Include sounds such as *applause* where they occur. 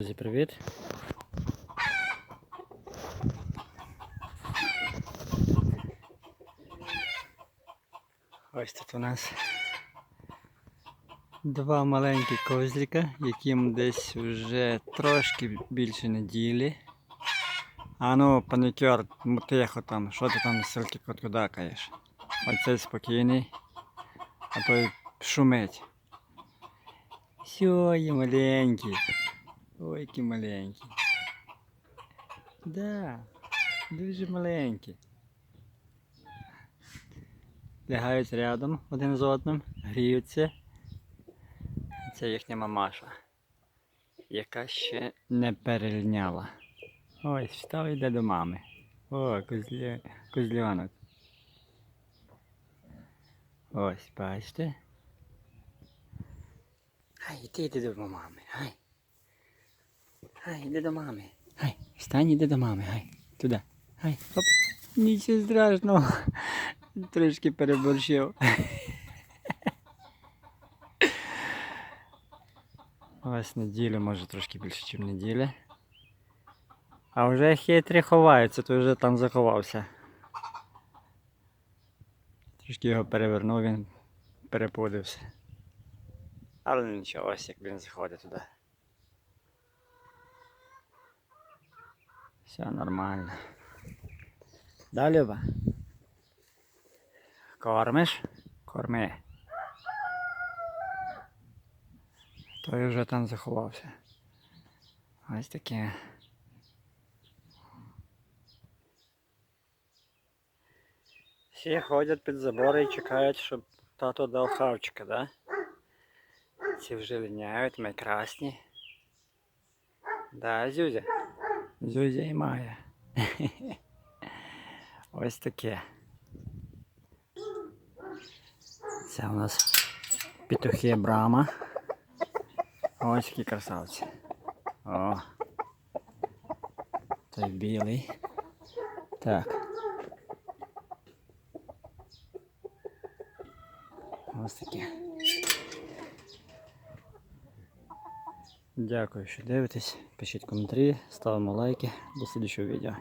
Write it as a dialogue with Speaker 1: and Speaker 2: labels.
Speaker 1: Друзі, привіт. Ось тут у нас два маленькі козлика, яким десь вже трошки більше неділі. А ну, панікер, тихо там, що ти там ссилки коткудакаєш? Оцей спокійний, а той шумить. Сьогодні маленький. Ой, який маленький. Да, дуже маленький. Лягають рядом один з одним, гріються. Це їхня мамаша, яка ще не перельняла. Ось, встав йде до мами. О, козлі... козлянок. Ось, бачите? Ай, іди, йди до мами, ай. Ай, іди до мами. Ай, встань, іди до мами, ай. Туди. Ай, оп. Нічого страшного. Трошки переборщив. *laughs* Ось неділю, може трошки більше, ніж неділя. А вже хитрі ховаються, то вже там заховався. Трошки його перевернув, він перепудився. Але нічого, ось як він заходить туди. Все нормально. Да, Люба? Кормиш? Корми. Той вже там заховався. Ось таке. Всі ходять під забори і чекають, щоб тато дав хавчика, да? Ці вже ліняють, ми красні. Да, Зюзя? Зюзя має. *laughs* Ось таке. Це у нас петухи Брама. Ось які красавці. О. Той білий. Так. Ось таке. Дякую, що дивитесь. Пишіть коментарі, ставимо лайки. До слідчого відео.